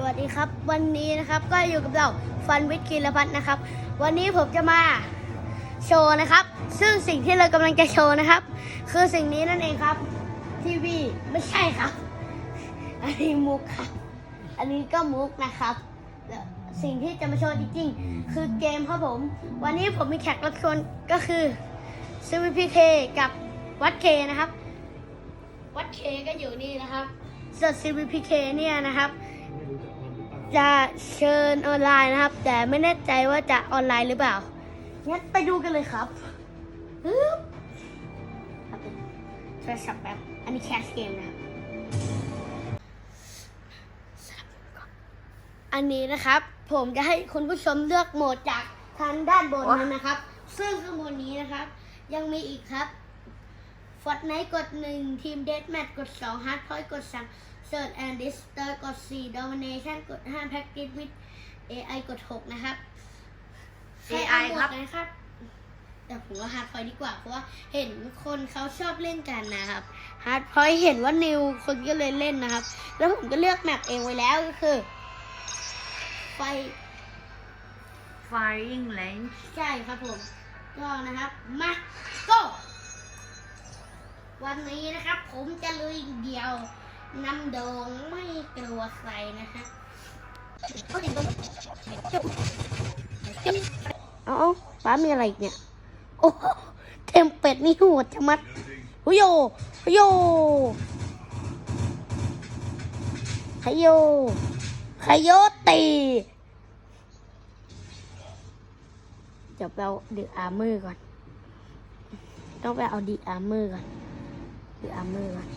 สวัสดีครับ วันนี้นะครับก็อยู่กับเราฟันวิทย์กีรพัฒน์นะครับ วันนี้ผมจะมาโชว์นะครับ ซึ่งสิ่งที่เรากำลังจะโชว์นะครับ คือสิ่งนี้นั่นเองครับ ทีวีไม่ใช่ครับ อันนี้มุกครับ อันนี้ก็มุกนะครับ สิ่งที่จะมาโชว์จริงๆ คือเกมครับผม วันนี้ผมมีแขกรับเชิญก็คือซ v p k กับวัดเคนะครับ วัดเคก็อยู่นี่นะครับส่วน CVPK เนี่ยนะครับ จะเชิญออนไลน์นะครับ แต่ไม่แน่ใจว่าจะออนไลน์หรือเปล่า งั้นไปดูกันเลยครับฮึบครับผมโทรศัพท์แบบอันนี้แคสเกมนะครับอันนี้นะครับ ผมจะให้คุณผู้ชมเลือกโหมดจากทางด้านบนนั้นนะครับ ซึ่งข้างบนนี้นะครับ ยังมีอีกครับ ฟอร์ n ไนกด1ทีมเด a แมทกด2ฮาร์ดพอยต์กด3เซิร์ชแอนด์ดิสเตอร์กด4ดอมิเนชันกด5แพ็กเกจวิด AI กด6นะครับใครเอา AI หมครัดบนะครับ แต่ผมว่าฮาร์ดพอยต์ดีกว่า เพราะว่าเห็นคนเขาชอบเล่นกันนะครับฮาร์ดพอยต์เห็นว่านิวคนก็เลยเล่นนะครับ แล้วผมก็เลือกแมปเองไว้แล้วก็คือ ไฟ Firing Range ใช่ครับผม ก็นะครับ มา go วันนี้นะครับ ผมจะลุยเดียวนำโดงไม่กลัวใครนะฮะเอาเอาป้ามีอะไรเนี่ย โอ้เทมเป็ดนี่โหดจะมัดหุยโยหุยโยขยโยขยโยตีเดี๋ยวไปเอาดีอาร์เมอร์ก่อน ต้องไปเอาดีอาร์เมอร์ก่อน ดีอาร์เมอร์ก่อน